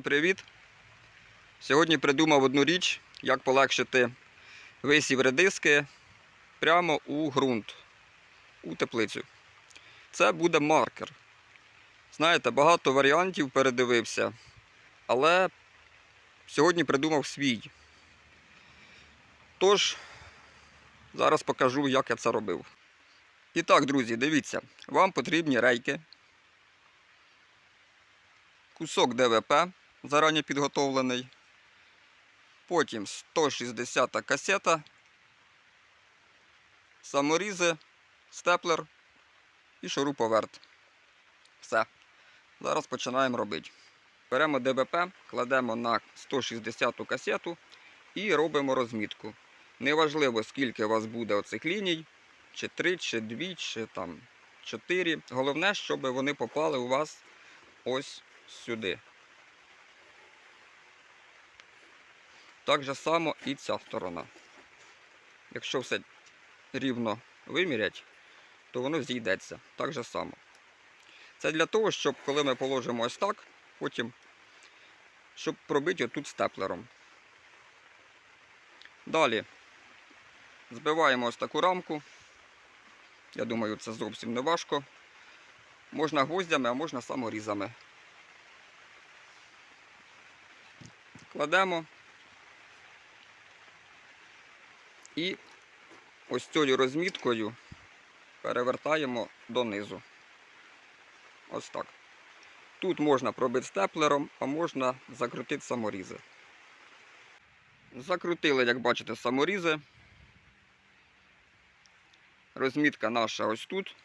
Всім привіт! Сьогодні придумав одну річ, як полегшити висів редиски прямо у ґрунт, у теплицю. Це буде маркер. Знаєте, багато варіантів передивився, але сьогодні придумав свій. Тож, зараз покажу, як я це робив. І так, друзі, дивіться, вам потрібні рейки, кусок ДВП зарані підготовлений, потім 160 касета, саморізи, степлер і шуруповерт. Все. Зараз починаємо робити. Беремо ДВП, кладемо на 160 касету і робимо розмітку. Неважливо, скільки у вас буде оцих ліній, чи 3, чи 2, чи там 4. Головне, щоб вони попали у вас ось сюди. Так же само і ця сторона. Якщо все рівно вимірять, то воно зійдеться. Так же само. Це для того, щоб коли ми положимо ось так, потім, щоб пробити отут степлером. Далі збиваємо ось таку рамку. Я думаю, це зовсім не важко. Можна гвоздями, а можна саморізами. Кладемо і ось цією розміткою перевертаємо донизу. Ось так. Тут можна пробити степлером, а можна закрутити саморізи. Закрутили, як бачите, саморізи. Розмітка наша ось тут.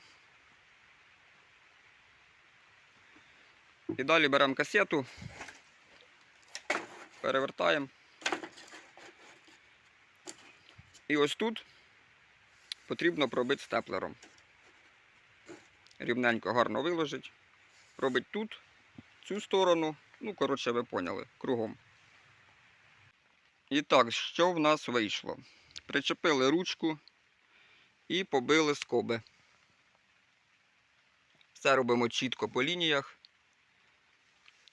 І далі беремо касету, перевертаємо. І ось тут потрібно пробити степлером. Рівненько гарно виложить. Робить тут, цю сторону. Ну, коротше, ви поняли, кругом. І так, що в нас вийшло? Причепили ручку і побили скоби. Все робимо чітко по лініях.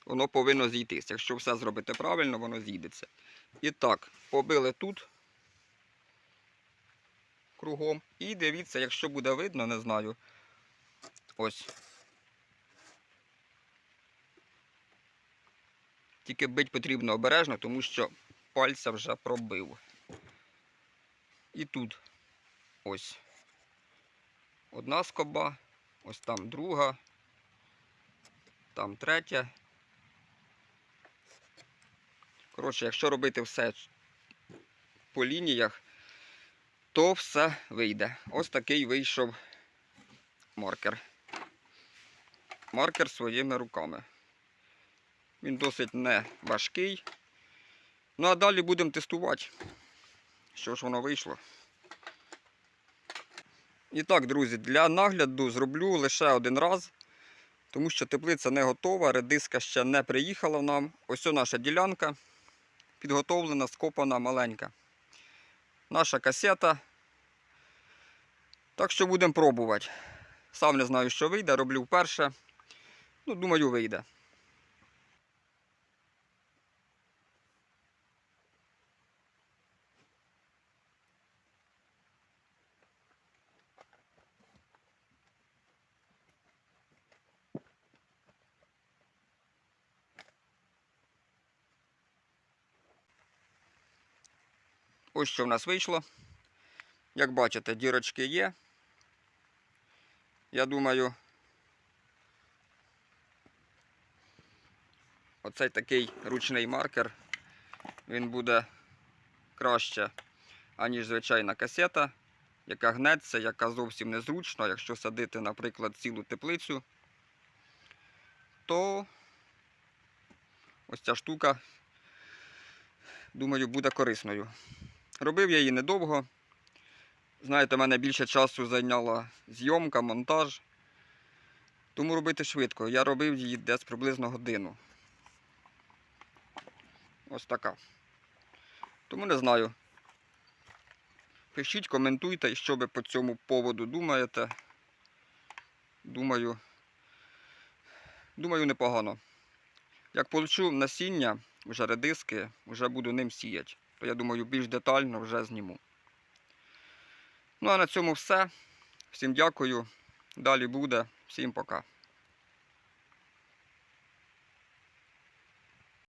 Воно повинно зійтись. Якщо все зробити правильно, воно зійдеться. І так, побили тут кругом. І дивіться, якщо буде видно, не знаю. Ось. Тільки бить потрібно обережно, тому що пальця вже пробив. І тут ось одна скоба, ось там друга, там третя. Коротше, якщо робити все по лініях, то все вийде. Ось такий вийшов маркер. Маркер своїми руками. Він досить не важкий. Ну а далі будемо тестувати, що ж воно вийшло. І так, друзі, для нагляду зроблю лише один раз, тому що теплиця не готова, редиска ще не приїхала нам. Ось наша ділянка підготовлена, скопана маленька. Наша касета. Так що будемо пробувати. Сам не знаю, що вийде, роблю вперше. Ну, думаю, вийде. Ось що в нас вийшло. Як бачите, дірочки є. Я думаю, оцей такий ручний маркер, він буде краще, аніж звичайна касета, яка гнеться, яка зовсім незручна. Якщо садити, наприклад, цілу теплицю, то ось ця штука, думаю, буде корисною. Робив я її недовго. Знаєте, мене більше часу зайняла зйомка, монтаж. Тому робити швидко. Я робив її десь приблизно годину. Ось така. Тому не знаю. Пишіть, коментуйте, що ви по цьому поводу думаєте. Думаю, думаю, непогано. Як получу насіння, вже редиски, вже буду ним сіяти. То я думаю, більш детально вже зніму. Ну а на цьому все. Всім дякую. Далі буде. Всім пока.